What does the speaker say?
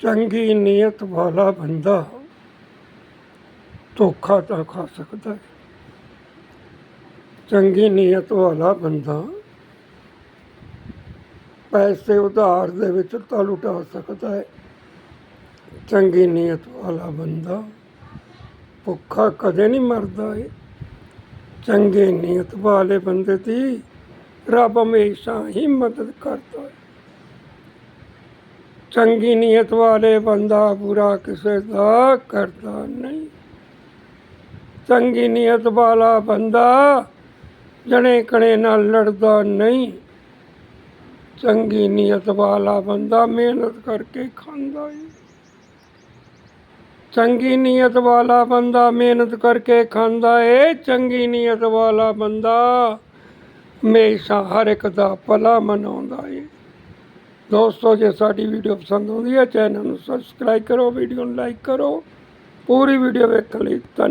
ਚੰਗੀ ਨੀਅਤ ਵਾਲਾ ਬੰਦਾ ਧੋਖਾ ਤਾਂ ਖਾ ਸਕਦਾ ਹੈ। ਚੰਗੀ ਨੀਅਤ ਵਾਲਾ ਬੰਦਾ ਪੈਸੇ ਉਧਾਰ ਦੇ ਵਿੱਚ ਤਾਂ ਲੁਟਾ ਸਕਦਾ ਹੈ। ਚੰਗੀ ਨੀਅਤ ਵਾਲਾ ਬੰਦਾ ਭੁੱਖਾ ਕਦੇ ਨਹੀਂ ਮਰਦਾ ਏ। ਚੰਗੇ ਨੀਅਤ ਵਾਲੇ ਬੰਦੇ ਦੀ ਰੱਬ ਹਮੇਸ਼ਾ ਹੀ ਮਦਦ ਕਰਦਾ ਹੈ ਚੰਗੀ ਨੀਅਤ ਵਾਲੇ ਬੰਦਾ ਬੁਰਾ ਕਿਸੇ ਦਾ ਕਰਦਾ ਨਹੀਂ। ਚੰਗੀ ਨੀਅਤ ਵਾਲਾ ਬੰਦਾ ਜਣੇ ਕਣੇ ਨਾਲ ਲੜਦਾ ਨਹੀਂ। ਚੰਗੀ ਨੀਅਤ ਵਾਲਾ ਬੰਦਾ ਮਿਹਨਤ ਕਰਕੇ ਖਾਂਦਾ ਏ। ਚੰਗੀ ਨੀਅਤ ਵਾਲਾ ਬੰਦਾ ਮਿਹਨਤ ਕਰਕੇ ਖਾਂਦਾ ਏ। ਚੰਗੀ ਨੀਅਤ ਵਾਲਾ ਬੰਦਾ ਹਮੇਸ਼ਾ ਹਰ ਇੱਕ ਦਾ ਭਲਾ ਮਨਾਉਂਦਾ ਏ। ਦੋਸਤੋ, ਜੇ ਸਾਡੀ ਵੀਡੀਓ ਪਸੰਦ ਆਉਂਦੀ ਹੈ, ਚੈਨਲ ਨੂੰ ਸਬਸਕ੍ਰਾਈਬ ਕਰੋ, ਵੀਡੀਓ ਨੂੰ ਲਾਈਕ ਕਰੋ, ਪੂਰੀ ਵੀਡੀਓ ਵੇਖਣ ਲਈ ਧੰਨ